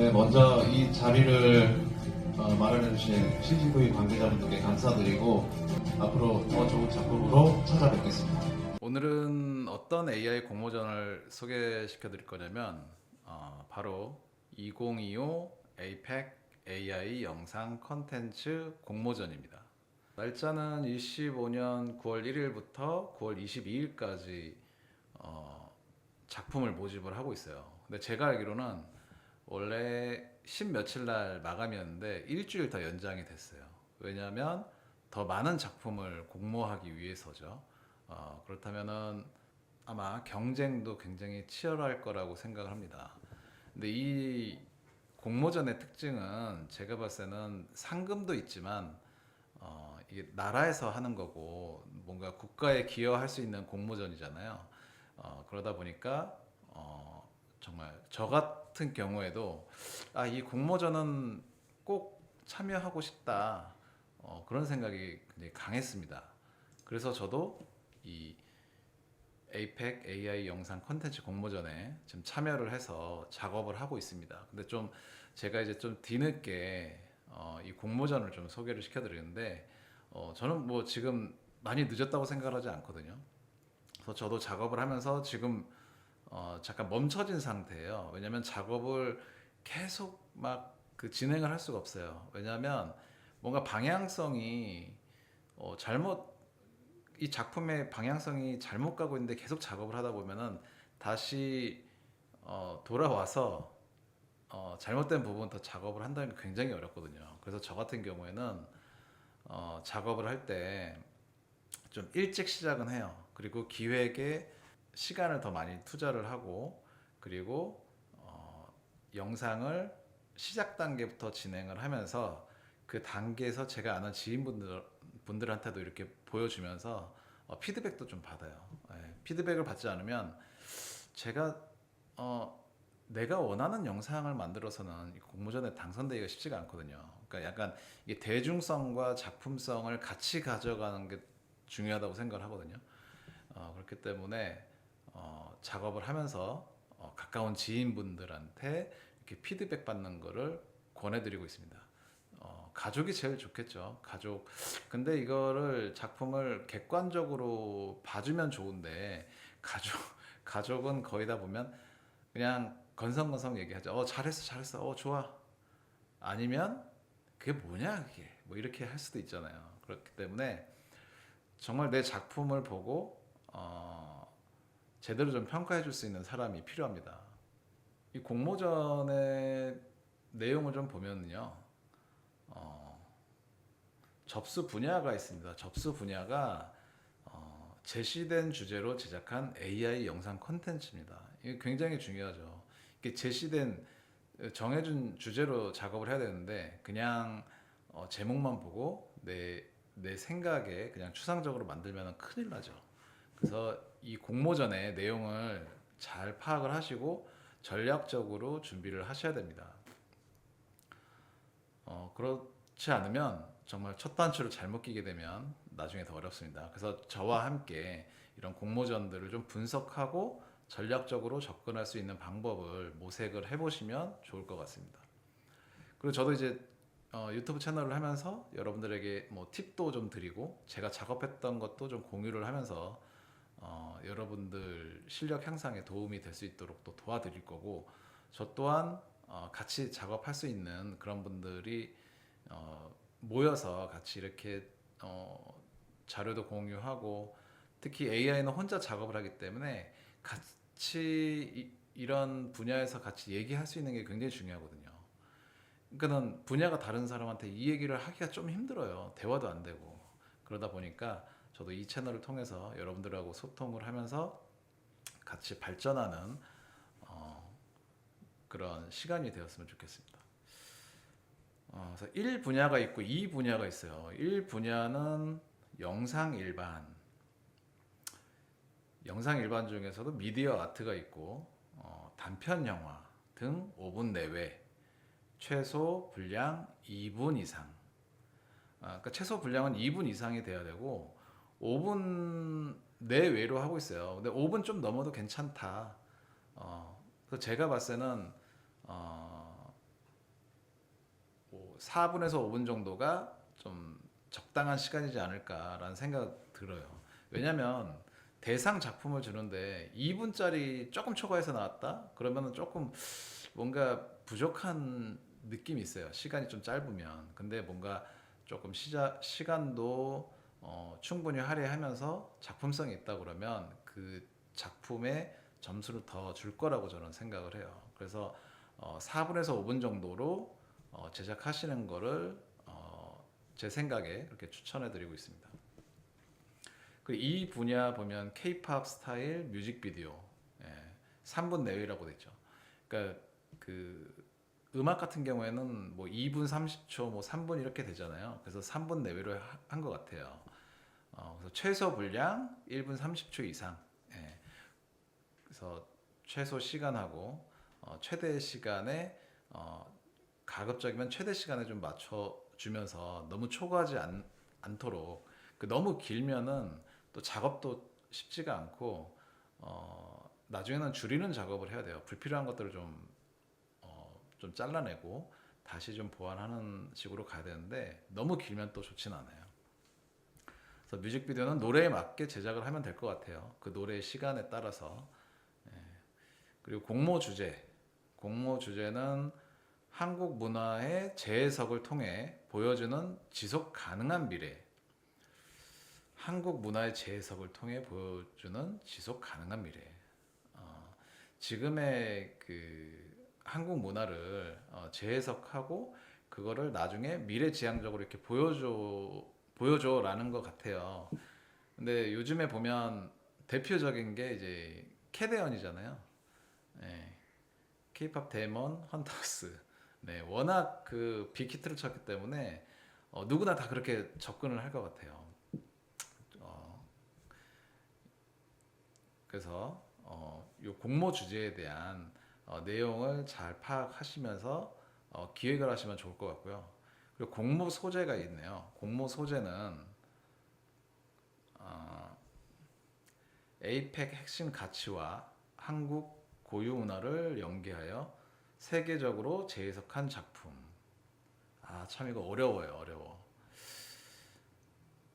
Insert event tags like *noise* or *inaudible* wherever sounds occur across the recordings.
네, 먼저 이 자리를 어, 마련해주신 CGV 관계자분들께 감사드리고 앞으로 더 좋은 작품으로 찾아뵙겠습니다. 오늘은 어떤 AI 공모전을 소개시켜 드릴 거냐면 어, 바로 2025 APEC AI 영상 컨텐츠 공모전입니다. 날짜는 25년 9월 1일부터 9월 22일까지 어, 작품을 모집을 하고 있어요. 근데 제가 알기로는 원래 10 며칠 날 마감이었는데 일주일 더 연장이 됐어요. 왜냐하면 더 많은 작품을 공모하기 위해서죠. 어, 그렇다면은 아마 경쟁도 굉장히 치열할 거라고 생각을 합니다. 근데 이 공모전의 특징은 제가 봤을 때는 상금도 있지만 어, 이게 나라에서 하는 거고 뭔가 국가에 기여할 수 있는 공모전이잖아요. 어, 그러다 보니까 어, 정말 저 같은 경우에도 아, 이 공모전은 꼭 참여하고 싶다 어, 그런 생각이 굉장히 강했습니다. 그래서 저도 이 APEC AI 영상 컨텐츠 공모전에 지금 참여를 해서 작업을 하고 있습니다. 근데 좀 제가 이제 좀 뒤늦게 어, 이 공모전을 좀 소개를 시켜드리는데 어, 저는 뭐 지금 많이 늦었다고 생각하지 않거든요. 그래서 저도 작업을 하면서 지금 어, 잠깐 멈춰진 상태예요. 왜냐하면 작업을 계속 막 그 진행을 할 수가 없어요. 왜냐하면 뭔가 방향성이 어, 잘못 이 작품의 방향성이 잘못 가고 있는데 계속 작업을 하다 보면은 다시 어, 돌아와서 어, 잘못된 부분 더 작업을 한다는 게 굉장히 어렵거든요. 그래서 저 같은 경우에는 어, 작업을 할 때 좀 일찍 시작은 해요. 그리고 기획에 시간을 더 많이 투자를 하고 그리고 어, 영상을 시작 단계부터 진행을 하면서 그 단계에서 제가 아는 지인분들 분들한테도 이렇게 보여주면서 어, 피드백도 좀 받아요. 예, 피드백을 받지 않으면 제가 어, 내가 원하는 영상을 만들어서는 이 공모전에 당선되기가 쉽지가 않거든요. 그러니까 약간 이게 대중성과 작품성을 같이 가져가는 게 중요하다고 생각을 하거든요. 어, 그렇기 때문에 어, 작업을 하면서 어, 가까운 지인분들한테 이렇게 피드백 받는 거를 권해드리고 있습니다. 어, 가족이 제일 좋겠죠. 가족. 근데 이거를 작품을 객관적으로 봐주면 좋은데 가족 *laughs* 가족은 거의 다 보면 그냥 건성건성 얘기하죠. 어 잘했어 잘했어. 어 좋아. 아니면 그게 뭐냐 그게 뭐 이렇게 할 수도 있잖아요. 그렇기 때문에 정말 내 작품을 보고 어, 제대로 좀 평가해 줄 수 있는 사람이 필요합니다. 이 공모전의 내용을 좀 보면요. 어, 접수 분야가 있습니다. 접수 분야가 어, 제시된 주제로 제작한 AI 영상 컨텐츠입니다. 이게 굉장히 중요하죠. 이게 제시된 정해준 주제로 작업을 해야 되는데 그냥 어, 제목만 보고 내, 내 생각에 그냥 추상적으로 만들면 큰일 나죠. 그래서 이 공모전의 내용을 잘 파악을 하시고 전략적으로 준비를 하셔야 됩니다. 어, 그렇지 않으면 정말 첫 단추를 잘못 끼게 되면 나중에 더 어렵습니다. 그래서 저와 함께 이런 공모전들을 좀 분석하고 전략적으로 접근할 수 있는 방법을 모색을 해보시면 좋을 것 같습니다. 그리고 저도 이제 어, 유튜브 채널을 하면서 여러분들에게 뭐 팁도 좀 드리고 제가 작업했던 것도 좀 공유를 하면서 어, 여러분들 실력 향상에 도움이 될 수 있도록 또 도와드릴 거고 저 또한 어, 같이 작업할 수 있는 그런 분들이 어, 모여서 같이 이렇게 어, 자료도 공유하고 특히 AI는 혼자 작업을 하기 때문에 같이 이, 이런 분야에서 같이 얘기할 수 있는 게 굉장히 중요하거든요. 그러니까는 분야가 다른 사람한테 이 얘기를 하기가 좀 힘들어요. 대화도 안 되고 그러다 보니까 저도 이 채널을 통해서 여러분들하고 소통을 하면서 같이 발전하는 어, 그런 시간이 되었으면 좋겠습니다. 어, 그래서 1 분야가 있고 2 분야가 있어요. 1 분야는 영상 일반. 영상 일반 중에서도 미디어 아트가 있고 어, 단편 영화 등 5분 내외 최소 분량 2분 이상. 아, 그러니까 최소 분량은 2분 이상이 돼야 되고 5분 내외로 하고 있어요. 근데 5분 좀 넘어도 괜찮다. 어, 그래서 제가 봤을 때는 어, 4분에서 5분 정도가 좀 적당한 시간이지 않을까라는 생각 들어요. 왜냐면 대상 작품을 주는데 2분짜리 조금 초과해서 나왔다? 그러면은 조금 뭔가 부족한 느낌이 있어요. 시간이 좀 짧으면. 근데 뭔가 조금 시자, 시간도 어, 충분히 할애하면서 작품성이 있다 그러면 그 작품에 점수를 더 줄 거라고 저는 생각을 해요. 그래서 어, 4분에서 5분 정도로 어, 제작하시는 거를 어, 제 생각에 그렇게 추천해 드리고 있습니다. 이 분야 보면 K-팝 스타일 뮤직비디오 예, 3분 내외라고 돼 있죠. 그러니까 그 음악 같은 경우에는 뭐 2분 30초, 뭐 3분 이렇게 되잖아요. 그래서 3분 내외로 한 것 같아요. 어, 그래서 최소 분량 1분 30초 이상. 예. 그래서 최소 시간하고 어, 최대 시간에 어, 가급적이면 최대 시간에 좀 맞춰 주면서 너무 초과하지 않, 않도록 그 너무 길면은 또 작업도 쉽지가 않고 어, 나중에는 줄이는 작업을 해야 돼요. 불필요한 것들을 좀 어, 좀 잘라내고 다시 좀 보완하는 식으로 가야 되는데 너무 길면 또 좋진 않아요. 그래서 뮤직비디오는 노래에 맞게 제작을 하면 될 것 같아요. 그 노래의 시간에 따라서. 예. 그리고 공모 주제. 공모 주제는 한국 문화의 재해석을 통해 보여주는 지속 가능한 미래. 한국 문화의 재해석을 통해 보여주는 지속 가능한 미래. 어, 지금의 그 한국 문화를 어, 재해석하고 그거를 나중에 미래지향적으로 이렇게 보여줘 보여줘라는 것 같아요. 근데 요즘에 보면 대표적인 게 이제 캐대언이잖아요. 네. K-팝 데몬 헌터스. 네, 워낙 그 빅히트를 쳤기 때문에 어, 누구나 다 그렇게 접근을 할 것 같아요. 어, 그래서 어, 요 공모 주제에 대한 어, 내용을 잘 파악하시면서 어, 기획을 하시면 좋을 것 같고요. 그리고 공모 소재가 있네요. 공모 소재는 어, 에이펙 핵심 가치와 한국 고유 문화를 연계하여 세계적으로 재해석한 작품. 아, 참 이거 어려워요, 어려워.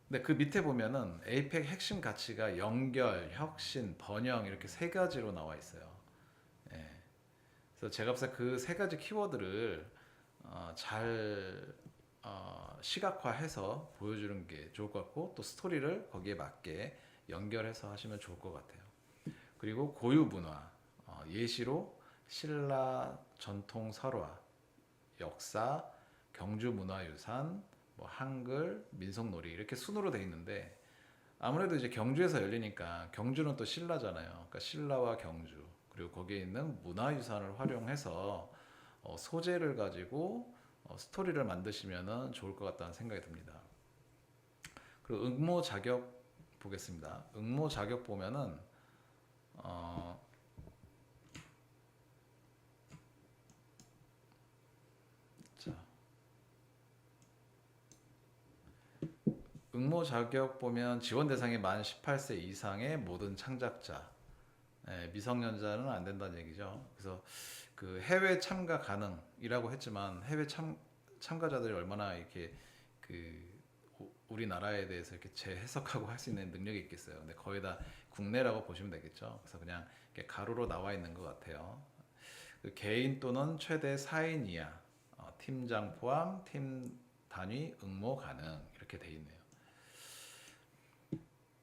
근데 그 밑에 보면은 에이펙 핵심 가치가 연결, 혁신, 번영 이렇게 세 가지로 나와 있어요. 예. 그래서 제가 봤을 때 그 세 가지 키워드를 어, 잘 어, 시각화해서 보여주는 게 좋을 것 같고 또 스토리를 거기에 맞게 연결해서 하시면 좋을 것 같아요. 그리고 고유 문화, 어, 예시로 신라 전통 설화, 역사, 경주 문화유산, 뭐 한글, 민속놀이 이렇게 순으로 돼 있는데 아무래도 이제 경주에서 열리니까 경주는 또 신라잖아요. 그러니까 신라와 경주 그리고 거기에 있는 문화유산을 활용해서 어, 소재를 가지고 어, 스토리를 만드시면 좋을 것 같다는 생각이 듭니다. 그리고 응모 자격 보겠습니다. 응모 자격 보면은 어, 자 응모 자격 보면 지원 대상이 만 18세 이상의 모든 창작자 예, 미성년자는 안 된다는 얘기죠. 그래서 그 해외 참가 가능이라고 했지만 해외 참 참가자들이 얼마나 이렇게 그 우- 우리나라에 대해서 이렇게 재해석하고 할 수 있는 능력이 있겠어요. 근데 거의 다 국내라고 보시면 되겠죠. 그래서 그냥 가로로 나와 있는 것 같아요. 그 개인 또는 최대 4인 이하 어, 팀장 포함 팀 단위 응모 가능 이렇게 돼 있네요.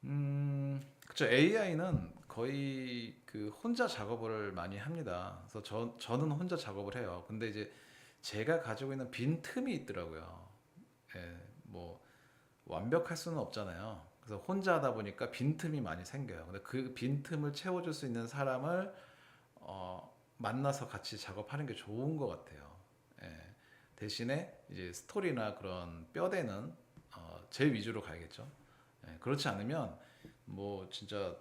음, 그쵸. AI는 거의 그 혼자 작업을 많이 합니다. 그래서 저, 저는 혼자 작업을 해요. 근데 이제 제가 가지고 있는 빈 틈이 있더라고요. 예, 뭐 완벽할 수는 없잖아요. 그래서 혼자 하다 보니까 빈 틈이 많이 생겨요. 근데 그 빈 틈을 채워줄 수 있는 사람을 어, 만나서 같이 작업하는 게 좋은 것 같아요. 예, 대신에 이제 스토리나 그런 뼈대는 어, 제 위주로 가야겠죠. 예, 그렇지 않으면 뭐 진짜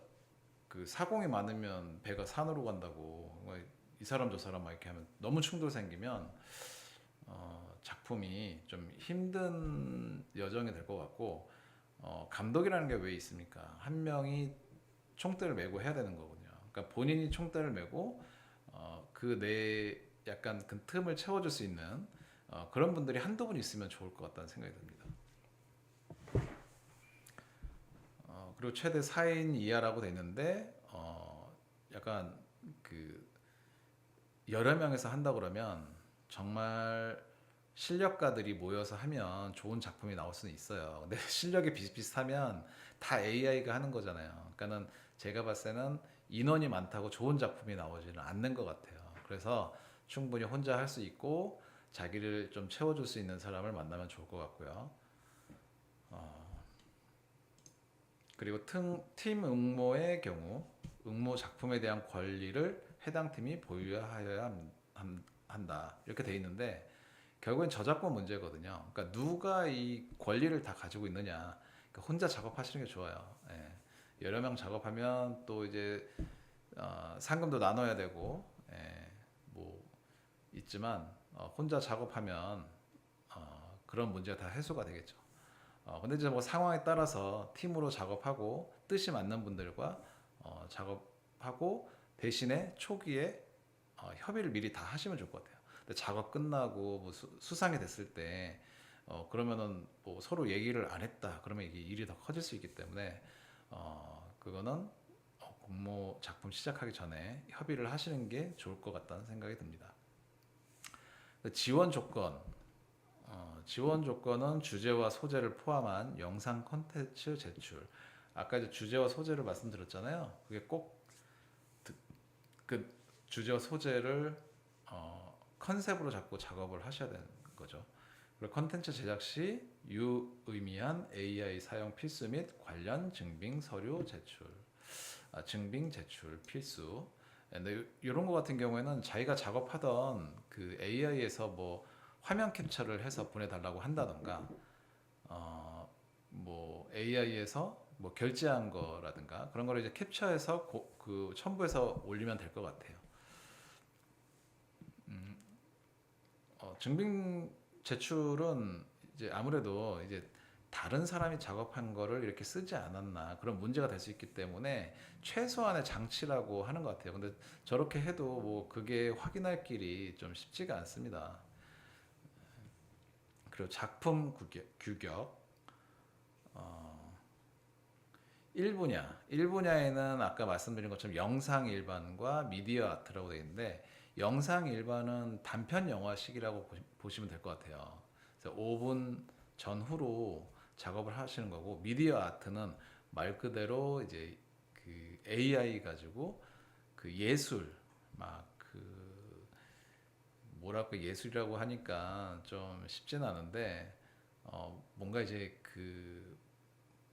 그 사공이 많으면 배가 산으로 간다고 뭐 이 사람 저 사람 막 이렇게 하면 너무 충돌 생기면 어, 작품이 좀 힘든 여정이 될 것 같고 어, 감독이라는 게 왜 있습니까? 한 명이 총대를 메고 해야 되는 거거든요. 그러니까 본인이 총대를 메고 어, 그내 약간 그 틈을 채워줄 수 있는 어, 그런 분들이 한두 분 있으면 좋을 것 같다는 생각이 듭니다. 어, 그리고 최대 4인 이하라고 돼 있는데 어, 약간 그 여러 명에서 한다 그러면 정말 실력가들이 모여서 하면 좋은 작품이 나올 수는 있어요. 근데 *laughs* 실력이 비슷비슷하면 다 AI가 하는 거잖아요. 그러니까는 제가 봤을 때는 인원이 많다고 좋은 작품이 나오지는 않는 것 같아요. 그래서 충분히 혼자 할 수 있고 자기를 좀 채워줄 수 있는 사람을 만나면 좋을 것 같고요. 어, 그리고 팀, 팀 응모의 경우 응모 작품에 대한 권리를 해당 팀이 보유하여야 한다 이렇게 돼 있는데 결국엔 저작권 문제거든요. 그러니까 누가 이 권리를 다 가지고 있느냐. 그러니까 혼자 작업하시는 게 좋아요. 예. 여러 명 작업하면 또 이제 어, 상금도 나눠야 되고 예, 뭐 있지만 어, 혼자 작업하면 어, 그런 문제가 다 해소가 되겠죠. 어, 근데 이제 뭐 상황에 따라서 팀으로 작업하고 뜻이 맞는 분들과 어, 작업하고 대신에 초기에 어, 협의를 미리 다 하시면 좋을 것 같아요. 근데 작업 끝나고 뭐 수, 수상이 됐을 때 어, 그러면은 뭐 서로 얘기를 안 했다. 그러면 이게 일이 더 커질 수 있기 때문에 어, 그거는 어, 공모 작품 시작하기 전에 협의를 하시는 게 좋을 것 같다는 생각이 듭니다. 그 지원 조건 어, 지원 조건은 주제와 소재를 포함한 영상 콘텐츠 제출. 아까 이제 주제와 소재를 말씀드렸잖아요. 그게 꼭 그 주제와 소재를 어, 컨셉으로 잡고 작업을 하셔야 되는 거죠. 그리고 컨텐츠 제작 시 유의미한 AI 사용 필수 및 관련 증빙 서류 제출. 아, 증빙 제출 필수. 근데 이런 거 같은 경우에는 자기가 작업하던 그 AI에서 뭐 화면 캡처를 해서 보내달라고 한다던가, 어, 뭐 AI에서 뭐 결제한 거라든가 그런 거를 이제 캡처해서 고- 그 첨부해서 올리면 될 것 같아요. 음, 어, 증빙 제출은 이제 아무래도 이제 다른 사람이 작업한 거를 이렇게 쓰지 않았나 그런 문제가 될 수 있기 때문에 최소한의 장치라고 하는 것 같아요. 근데 저렇게 해도 뭐 그게 확인할 길이 좀 쉽지가 않습니다. 그리고 작품 규격, 규격 어, 1분야 1분야에는 아까 말씀드린 것처럼 영상 일반과 미디어 아트라고 되어 있는데 영상 일반은 단편 영화식이라고 보시- 보시면 될 것 같아요. 그래서 5분 전후로 작업을 하시는 거고 미디어 아트는 말 그대로 이제 그 AI 가지고 그 예술 막 그 뭐랄까 예술이라고 하니까 좀 쉽진 않은데 어 뭔가 이제 그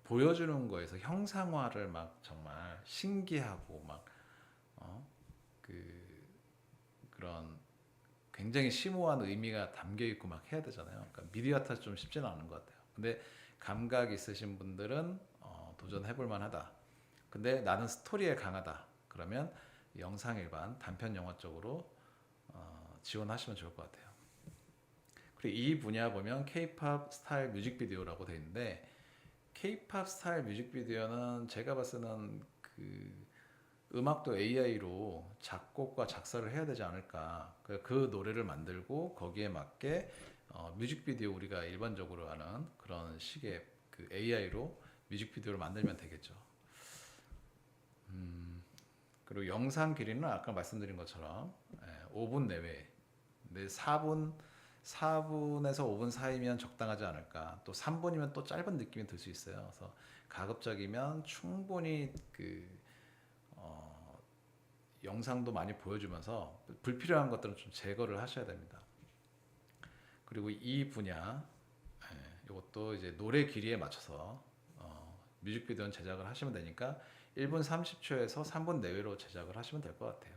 보여주는 거에서 형상화를 막 정말 신기하고 막 어 그 그런 굉장히 심오한 의미가 담겨 있고 막 해야 되잖아요. 그러니까 미디어 아트 좀 쉽지는 않은 것 같아요. 근데 감각 있으신 분들은 어, 도전해볼 만하다. 근데 나는 스토리에 강하다. 그러면 영상 일반 단편 영화 쪽으로 어, 지원하시면 좋을 것 같아요. 그리고 이 분야 보면 K-팝 스타일 뮤직비디오라고 돼 있는데 K-팝 스타일 뮤직비디오는 제가 봤을 때는 그 음악도 AI로 작곡과 작사를 해야 되지 않을까. 그, 그 노래를 만들고 거기에 맞게 어, 뮤직비디오 우리가 일반적으로 하는 그런 식의 그 AI로 뮤직비디오를 만들면 되겠죠. 음, 그리고 영상 길이는 아까 말씀드린 것처럼 예, 5분 내외. 근데 4분 4분에서 5분 사이면 적당하지 않을까. 또 3분이면 또 짧은 느낌이 들 수 있어요. 그래서 가급적이면 충분히 그 어, 영상도 많이 보여주면서 불필요한 것들은 좀 제거를 하셔야 됩니다. 그리고 이 분야 예, 이것도 이제 노래 길이에 맞춰서 어, 뮤직비디오는 제작을 하시면 되니까 1분 30초에서 3분 내외로 제작을 하시면 될 것 같아요.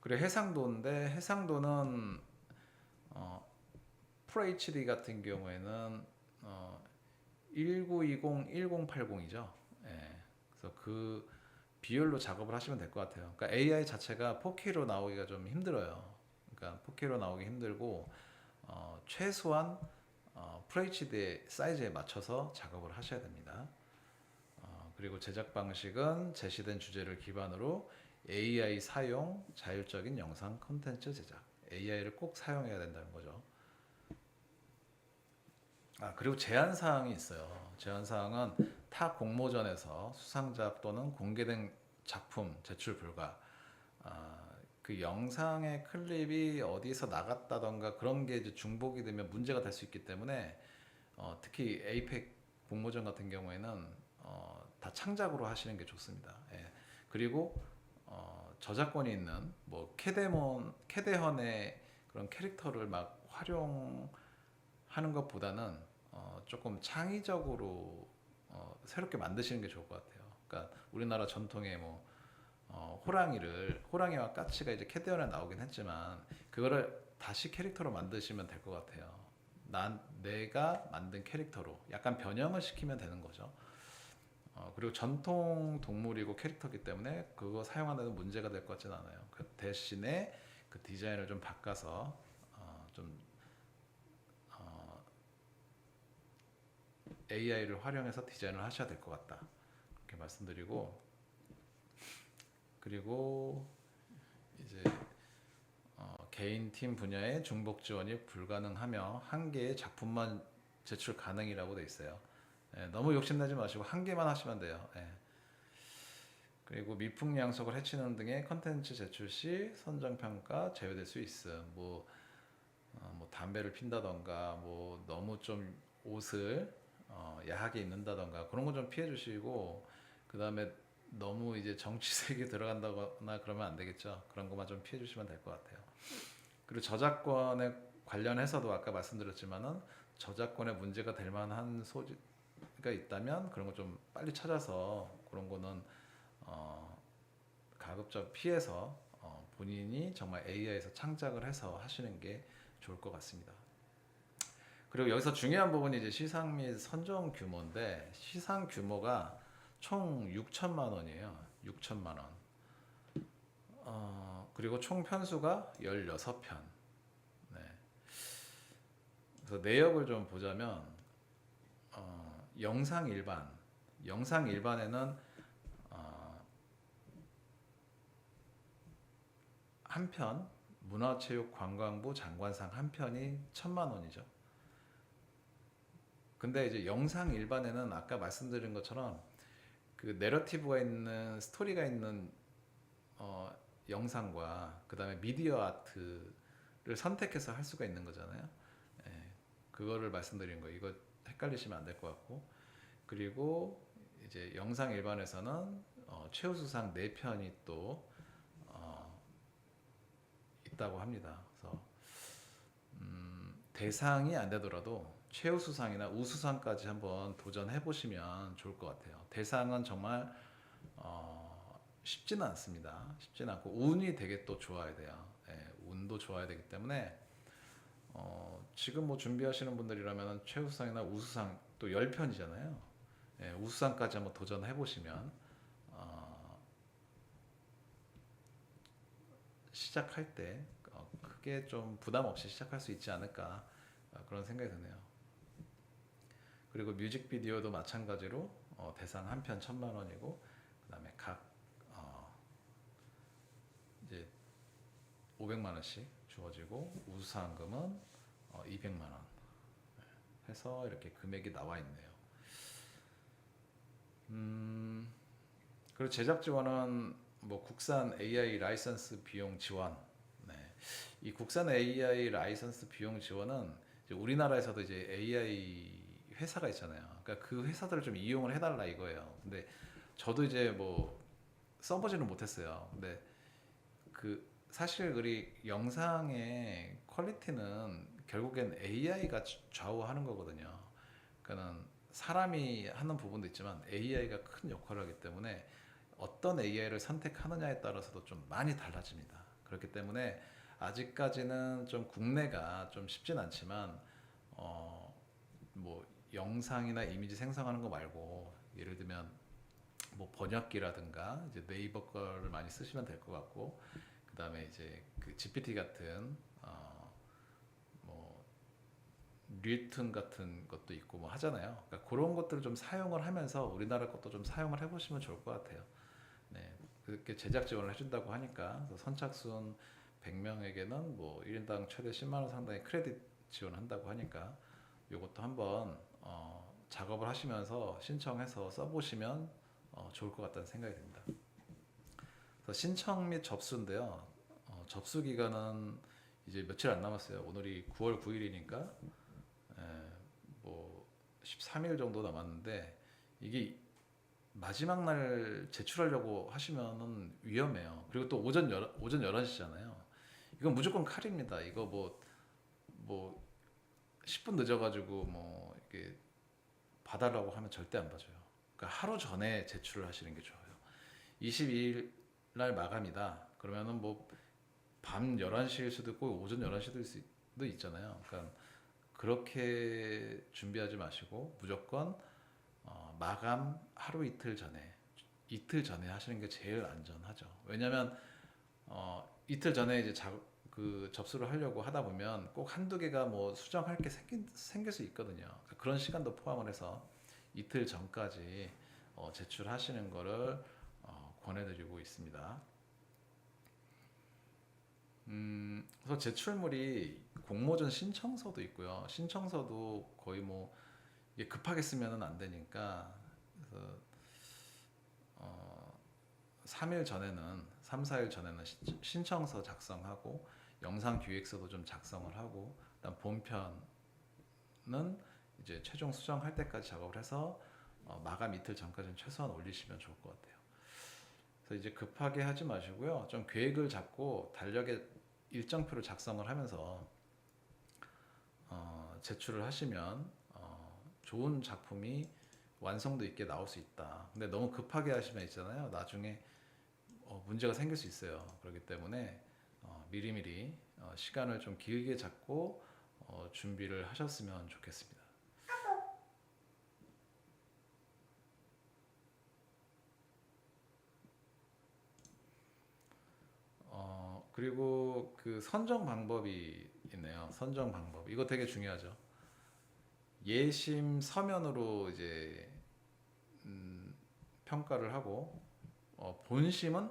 그리고 해상도인데 해상도는 어, FHD 같은 경우에는 어, 1920, 1080이죠. 예. 그래서 그 비율로 작업을 하시면 될 것 같아요. 그러니까 AI 자체가 4K로 나오기가 좀 힘들어요. 그러니까 4K로 나오기 힘들고 어, 최소한 어, FHD 사이즈에 맞춰서 작업을 하셔야 됩니다. 어, 그리고 제작 방식은 제시된 주제를 기반으로 AI 사용 자율적인 영상 콘텐츠 제작. AI를 꼭 사용해야 된다는 거죠. 아 그리고 제한 사항이 있어요. 제한 사항은 타 공모전에서 수상작 또는 공개된 작품 제출 불가. 아, 그 영상의 클립이 어디서 나갔다던가 그런 게 이제 중복이 되면 문제가 될 수 있기 때문에 어, 특히 에이펙 공모전 같은 경우에는 어, 다 창작으로 하시는 게 좋습니다. 예. 그리고 어, 저작권이 있는 뭐 캐데몬 캐데헌의 그런 캐릭터를 막 활용하는 것보다는 어, 조금 창의적으로 어, 새롭게 만드시는 게 좋을 것 같아요. 그러니까 우리나라 전통의 뭐 어, 호랑이를 호랑이와 까치가 이제 캐데헌에 나오긴 했지만 그거를 다시 캐릭터로 만드시면 될 것 같아요. 난 내가 만든 캐릭터로 약간 변형을 시키면 되는 거죠. 어, 그리고 전통 동물이고 캐릭터이기 때문에 그거 사용하는 문제가 될 것 같지는 않아요. 그 대신에 그 디자인을 좀 바꿔서 어, 좀 어, AI를 활용해서 디자인을 하셔야 될 것 같다. 이렇게 말씀드리고 그리고 이제 어, 개인 팀 분야의 중복 지원이 불가능하며 한 개의 작품만 제출 가능이라고 돼 있어요. 예, 너무 욕심내지 마시고 한 개만 하시면 돼요. 예. 그리고 미풍양속을 해치는 등의 컨텐츠 제출 시 선정 평가 제외될 수 있음. 뭐, 어, 뭐 담배를 핀다던가, 뭐 너무 좀 옷을 어, 야하게 입는다던가 그런 거 좀 피해 주시고 그 다음에 너무 이제 정치색이 들어간다거나 그러면 안 되겠죠. 그런 것만 좀 피해 주시면 될 것 같아요. 그리고 저작권에 관련해서도 아까 말씀드렸지만은 저작권에 문제가 될 만한 소지 가 있다면 그런 거 좀 빨리 찾아서 그런 거는 어, 가급적 피해서 어, 본인이 정말 AI에서 창작을 해서 하시는 게 좋을 것 같습니다. 그리고 여기서 중요한 부분이 이제 시상 및 선정 규모인데 시상 규모가 총 6천만 원이에요. 6천만 원. 어, 그리고 총 편수가 16편. 네. 그래서 내역을 좀 보자면 어, 영상 일반, 영상 일반에는 어, 한 편, 문화체육관광부 장관상 한 편이 천만 원이죠. 근데 이제 영상 일반에는 아까 말씀드린 것처럼 그 내러티브가 있는 스토리가 있는 어, 영상과 그 다음에 미디어 아트를 선택해서 할 수가 있는 거잖아요. 예, 그거를 말씀드린 거예요. 이거 헷갈리시면 안 될 것 같고 그리고 이제 영상 일반에서는 어, 최우수상 4편이 또 어, 있다고 합니다. 그래서 음, 대상이 안 되더라도 최우수상이나 우수상까지 한번 도전해 보시면 좋을 것 같아요. 대상은 정말 어, 쉽지는 않습니다. 쉽지는 않고 운이 되게 또 좋아야 돼요. 예, 운도 좋아야 되기 때문에 어, 지금 뭐 준비하시는 분들이라면 최우수상이나 우수상 또 10편이잖아요. 예, 우수상까지 한번 도전해 보시면 어, 시작할 때 어, 크게 좀 부담 없이 시작할 수 있지 않을까 어, 그런 생각이 드네요. 그리고 뮤직비디오도 마찬가지로 어, 대상 한 편 천만 원이고 그 다음에 각 어, 이제 500만 원씩 주어지고 우수상금은 어, 200만 원 네, 해서 이렇게 금액이 나와 있네요. 음, 그리고 제작 지원은 뭐 국산 AI 라이선스 비용 지원. 네. 이 국산 AI 라이선스 비용 지원은 이제 우리나라에서도 이제 AI 회사가 있잖아요. 그러니까 그 회사들을 좀 이용을 해달라 이거예요. 근데 저도 이제 뭐 써보지는 못했어요. 근데 그 사실 우리 영상의 퀄리티는 결국엔 AI가 좌우하는 거거든요. 그러니까는 사람이 하는 부분도 있지만 AI가 큰 역할을 하기 때문에 어떤 AI를 선택하느냐에 따라서도 좀 많이 달라집니다. 그렇기 때문에 아직까지는 좀 국내가 좀 쉽진 않지만 어, 뭐 영상이나 이미지 생성하는 거 말고 예를 들면 뭐 번역기라든가 이제 네이버 거를 많이 쓰시면 될 것 같고 그 다음에 이제 그 GPT 같은 어, 뭐 류튼 같은 것도 있고 뭐 하잖아요. 그러니까 그런 것들을 좀 사용을 하면서 우리나라 것도 좀 사용을 해보시면 좋을 것 같아요. 네, 그렇게 제작 지원을 해준다고 하니까 선착순 100명에게는 뭐 1인당 최대 10만 원 상당의 크레딧 지원한다고 하니까 이것도 한번 어, 작업을 하시면서 신청해서 써보시면 어, 좋을 것 같다는 생각이 듭니다. 신청 및 접수인데요. 어, 접수 기간은 이제 며칠 안 남았어요. 오늘이 9월 9일이니까 뭐 13일 정도 남았는데 이게 마지막 날 제출하려고 하시면은 위험해요. 그리고 또 오전 열, 오전 11시잖아요. 이건 무조건 칼입니다. 이거 뭐뭐 10분 늦어 가지고 뭐 이게 봐달라고 하면 절대 안 봐줘요. 그러니까 하루 전에 제출을 하시는 게 좋아요. 22일 날 마감이다. 그러면은 뭐 밤 11시일 수도 있고 오전 11시도 수도 있잖아요. 그러니까 그렇게 준비하지 마시고 무조건 어, 마감 하루 이틀 전에 이틀 전에 하시는 게 제일 안전하죠. 왜냐하면 어, 이틀 전에 이제 자, 그 접수를 하려고 하다 보면 꼭 한두 개가 뭐 수정할 게 생긴, 생길 수 있거든요. 그러니까 그런 시간도 포함을 해서 이틀 전까지 어, 제출하시는 거를 어, 권해드리고 있습니다. 음, 그래서 제출물이 공모전 신청서도 있고요. 신청서도 거의 뭐 급하게 쓰면은 안 되니까 그래서 어 3일 전에는 3, 4일 전에는 신- 신청서 작성하고 영상 기획서도 좀 작성을 하고 그다음 본편은 이제 최종 수정할 때까지 작업을 해서 어 마감 이틀 전까지는 최소한 올리시면 좋을 것 같아요. 그래서 이제 급하게 하지 마시고요. 좀 계획을 잡고 달력에 일정표를 작성을 하면서 어, 제출을 하시면 어, 좋은 작품이 완성도 있게 나올 수 있다. 근데 너무 급하게 하시면 있잖아요. 나중에 어, 문제가 생길 수 있어요. 그렇기 때문에 어, 미리미리 어, 시간을 좀 길게 잡고 어, 준비를 하셨으면 좋겠습니다. 그리고 그 선정 방법이 있네요. 선정 방법. 이거 되게 중요하죠. 예심 서면으로 이제 음, 평가를 하고 어, 본심은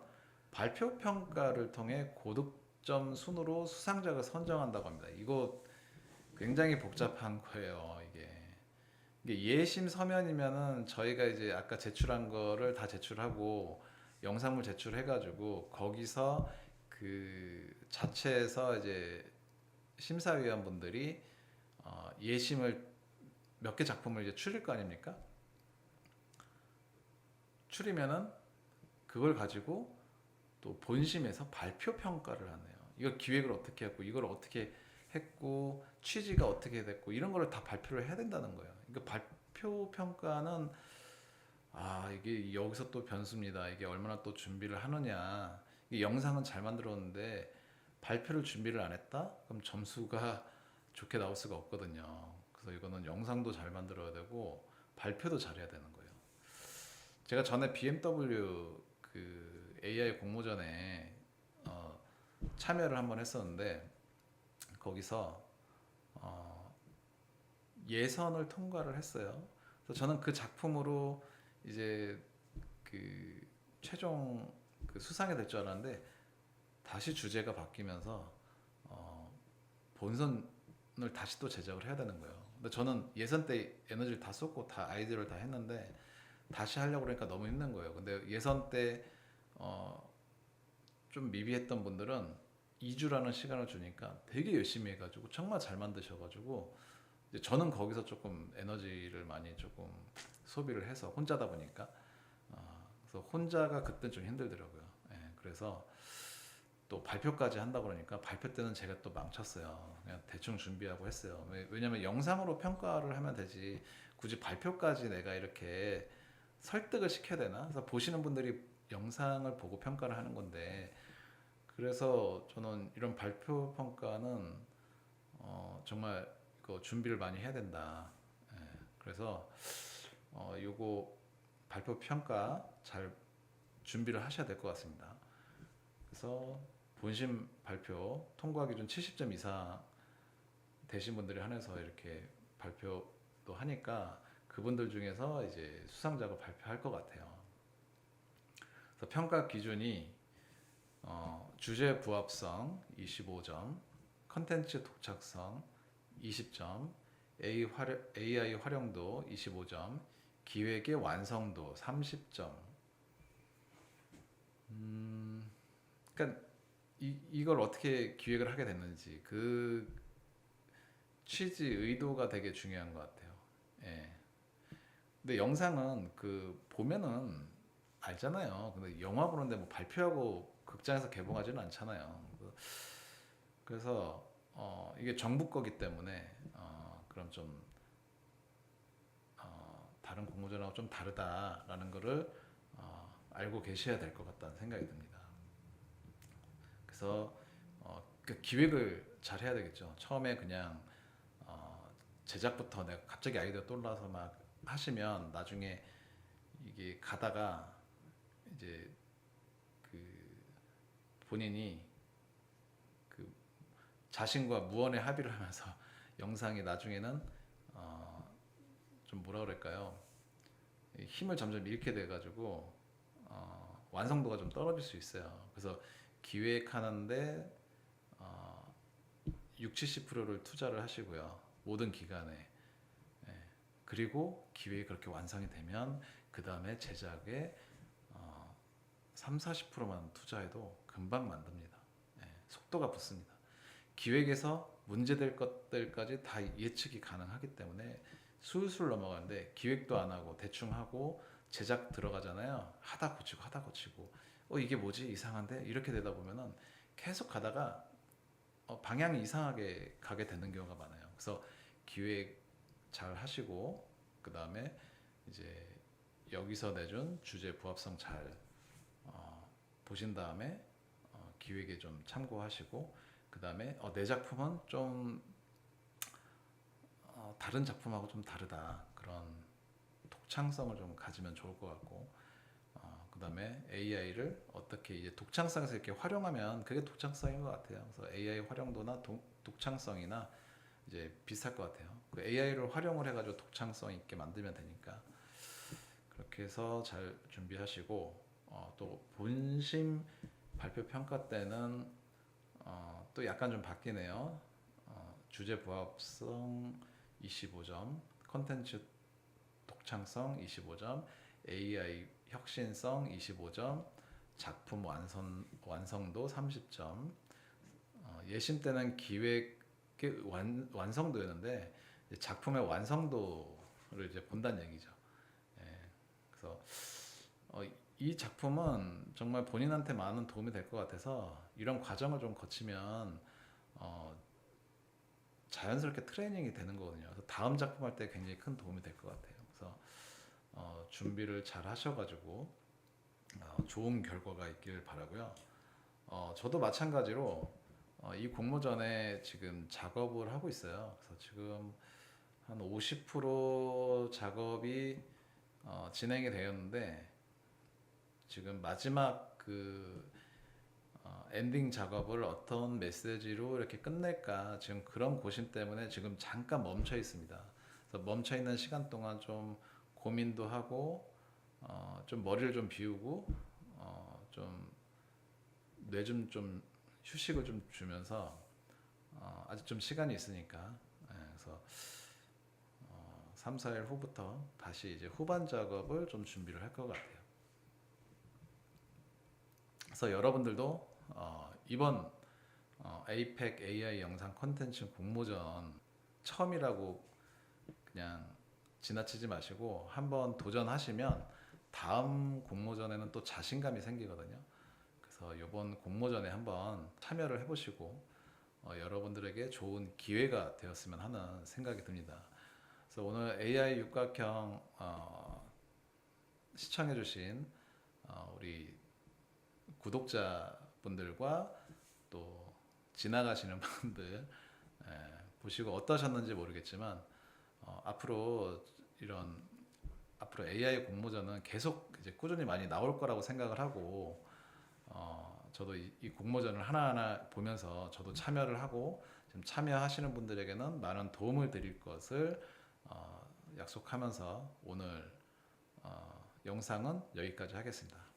발표 평가를 통해 고득점 순으로 수상작을 선정한다고 합니다. 이거 굉장히 복잡한 거예요. 이게 이게 예심 서면이면은 저희가 이제 아까 제출한 거를 다 제출하고 영상물 제출해가지고 거기서 그 자체에서 이제 심사위원분들이 어, 예심을 몇 개 작품을 이제 추릴 거 아닙니까? 추리면은 그걸 가지고 또 본심에서 발표 평가를 하네요. 이걸 기획을 어떻게 했고 이걸 어떻게 했고 취지가 어떻게 됐고 이런 거를 다 발표를 해야 된다는 거예요. 그러니까 발표 평가는 아 이게 여기서 또 변수입니다. 이게 얼마나 또 준비를 하느냐. 이 영상은 잘 만들었는데 발표를 준비를 안 했다? 그럼 점수가 *laughs* 좋게 나올 수가 없거든요. 그래서 이거는 영상도 잘 만들어야 되고 발표도 잘해야 되는 거예요. 제가 전에 BMW 그 AI 공모전에 어, 참여를 한번 했었는데 거기서 어, 예선을 통과를 했어요. 그래서 저는 그 작품으로 이제 그 최종 그 수상이 될 줄 알았는데 다시 주제가 바뀌면서 어, 본선을 다시 또 제작을 해야 되는 거예요. 근데 저는 예선 때 에너지를 다 쏟고 다 아이디어를 다 했는데 다시 하려고 그러니까 너무 힘든 거예요. 근데 예선 때 어, 좀 미비했던 분들은 2주라는 시간을 주니까 되게 열심히 해가지고 정말 잘 만드셔가지고 저는 거기서 조금 에너지를 많이 조금 소비를 해서 혼자다 보니까 어, 그래서 혼자가 그때 좀 힘들더라고요. 예, 그래서 또 발표까지 한다 그러니까 발표 때는 제가 또 망쳤어요. 그냥 대충 준비하고 했어요. 왜- 왜냐면 영상으로 평가를 하면 되지 굳이 발표까지 내가 이렇게 설득을 시켜야 되나? 그래서 보시는 분들이 영상을 보고 평가를 하는 건데 그래서 저는 이런 발표 평가는 어, 정말 그 준비를 많이 해야 된다. 예, 그래서 어, 요거 발표 평가 잘 준비를 하셔야 될 것 같습니다. 그래서 본심 발표 통과 기준 70점 이상 되신 분들이 한해서 이렇게 발표도 하니까 그분들 중에서 이제 수상작을 발표할 것 같아요. 그래서 평가 기준이 어, 주제 부합성 25점, 컨텐츠 독창성 20점, A 활용, AI 활용도 25점, 기획의 완성도 30점. 음, 그러니까 이, 이걸 어떻게 기획을 하게 됐는지 그 취지 의도가 되게 중요한 것 같아요. 예. 근데 영상은 그 보면은 알잖아요. 근데 영화 보는데 뭐 발표하고 극장에서 개봉하지는 않잖아요. 그- 그래서 어, 이게 정부 거기 때문에 어, 그럼 좀 어, 다른 공모전하고 좀 다르다라는 거를 어, 알고 계셔야 될 것 같다는 생각이 듭니다. 그래서 어, 그 기획을 잘 해야 되겠죠. 처음에 그냥 어, 제작부터 내가 갑자기 아이디어 떠올라서 막 하시면 나중에 이게 가다가 이제 그 본인이 그 자신과 무언의 합의를 하면서 *laughs* 영상이 나중에는 어, 좀 뭐라 그럴까요? 이 힘을 점점 잃게 돼가지고 어, 완성도가 좀 떨어질 수 있어요. 그래서 기획하는데 어, 6, 70%를 투자를 하시고요. 모든 기간에. 예. 그리고 기획이 그렇게 완성이 되면 그 다음에 제작에 어, 3, 40%만 투자해도 금방 만듭니다. 예. 속도가 붙습니다. 기획에서 문제될 것들까지 다 예측이 가능하기 때문에 술술 넘어가는데 기획도 안 하고 대충 하고 제작 들어가잖아요. 하다 고치고 하다 고치고 어 이게 뭐지 이상한데 이렇게 되다 보면은 계속 가다가 어, 방향이 이상하게 가게 되는 경우가 많아요. 그래서 기획 잘 하시고 그 다음에 이제 여기서 내준 주제 부합성 잘 어, 보신 다음에 어, 기획에 좀 참고하시고 그 다음에 어, 내 작품은 좀 어, 다른 작품하고 좀 다르다 그런 독창성을 좀 가지면 좋을 것 같고 어, 그 다음에 AI를 어떻게 이제 독창성에서 이렇게 활용하면 그게 독창성인 것 같아요. 그래서 AI 활용도나 도- 독창성이나 이제 비슷할 것 같아요. 그 AI를 활용을 해가지고 독창성 있게 만들면 되니까 그렇게 해서 잘 준비하시고 어, 또 본심 발표 평가 때는 어, 또 약간 좀 바뀌네요. 어, 주제 부합성 25점, 컨텐츠 독창성 25점, AI 혁신성 25점, 작품 완성 완성도 30점. 어, 예심 때는 기획의 완, 완성도였는데 작품의 완성도를 이제 본다는 얘기죠. 예, 그래서 어, 이 작품은 정말 본인한테 많은 도움이 될 것 같아서 이런 과정을 좀 거치면 어, 자연스럽게 트레이닝이 되는 거거든요. 그래서 다음 작품 할 때 굉장히 큰 도움이 될 것 같아요. 그래서 어, 준비를 잘 하셔가지고 어, 좋은 결과가 있길 바라고요. 어, 저도 마찬가지로 어, 이 공모전에 지금 작업을 하고 있어요. 그래서 지금 한 50% 작업이 어, 진행이 되었는데 지금 마지막 그 어, 엔딩 작업을 어떤 메시지로 이렇게 끝낼까 지금 그런 고심 때문에 지금 잠깐 멈춰 있습니다. 그래서 멈춰 있는 시간 동안 좀 고민도 하고 어, 좀 머리를 좀 비우고 어, 좀뇌 좀좀 휴식을 좀 주면서 어, 아직 좀 시간이 있으니까 예, 그래서 어, 3, 4일 후부터 다시 이제 후반 작업을 좀 준비를 할 것 같아요. 그래서 여러분들도 어, 이번 어, APEC AI 영상 콘텐츠 공모전 처음이라고 그냥 지나치지 마시고 한번 도전하시면 다음 공모전에는 또 자신감이 생기거든요. 그래서 이번 공모전에 한번 참여를 해보시고 어, 여러분들에게 좋은 기회가 되었으면 하는 생각이 듭니다. 그래서 오늘 AI 육각형 어, 시청해주신 어, 우리 구독자 분들과 또 지나가시는 분들 예, 보시고 어떠셨는지 모르겠지만 어, 앞으로 이런 앞으로 AI 공모전은 계속 이제 꾸준히 많이 나올 거라고 생각을 하고 어, 저도 이, 이 공모전을 하나하나 보면서 저도 참여를 하고 지금 참여하시는 분들에게는 많은 도움을 드릴 것을 어, 약속하면서 오늘 어, 영상은 여기까지 하겠습니다.